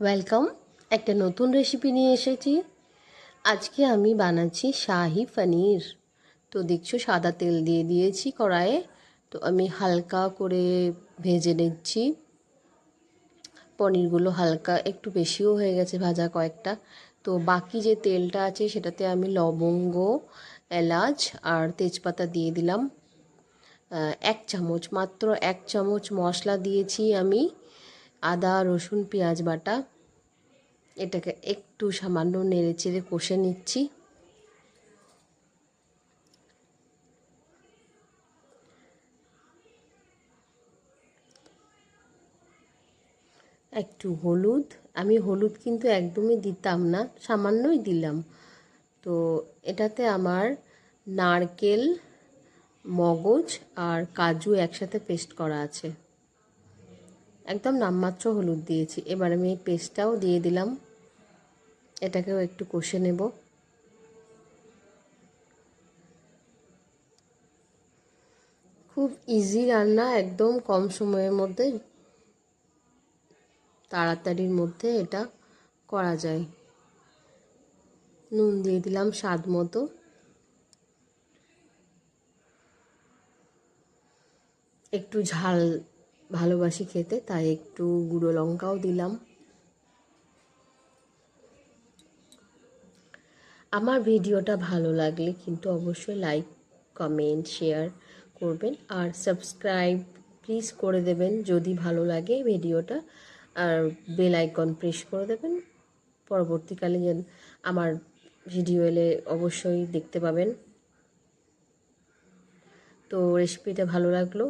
Welcome একটা নতুন recipe নিয়ে এসেছি। আজকে আমি বানাচ্ছি শাহি পনির। তো দেখছ, সাদা তেল দিয়ে দিয়েছি কড়াইয়ে। তো আমি হালকা করে ভেজে নিচ্ছি। পনিরগুলো হালকা একটু বেশিও হয়ে গেছে ভাজা কয়েকটা। তো বাকি যে তেলটা আছে, সেটাতে আমি লবঙ্গ, এলাচ আর তেজপাতা দিয়ে দিলাম। এক চামচ, মাত্র এক চামচ মশলা দিয়েছি আমি। আদা, রসুন, পেঁয়াজ বাটা, এটাকে একটু সামান্য নেড়ে চেড়ে কষে নিচ্ছি। একটু হলুদ, আমি হলুদ কিন্তু একদমই দিতাম না, সামান্যই দিলাম। তো এটাতে আমার নারকেল, মগজ আর কাজু একসাথে পেস্ট করা আছে। একদম নামমাত্র হলুদ দিয়েছি। এবার আমি এই পেস্টটাও দিয়ে দিলাম। এটাকেও একটু কষে নেব। খুব ইজি রান্না, একদম কম সময়ের মধ্যে, তাড়াতাড়ির মধ্যে এটা করা যায়। নুন দিয়ে দিলাম স্বাদ মতো। একটু ঝাল ভালোবাসি খেতে, তাই একটু গুঁড়ো লঙ্কাও দিলাম। আমার ভিডিওটা ভালো লাগলে কিন্তু অবশ্যই লাইক কমেন্ট শেয়ার করবেন। আর সাবস্ক্রাইব প্লিজ করে দেবেন যদি ভালো লাগে ভিডিওটা। আর বেল আইকন প্রেস করে দেবেন। পরবর্তীকালে যেন আমার ভিডিও এলে অবশ্যই দেখতে পাবেন। তো রেসিপিটা ভালো লাগল।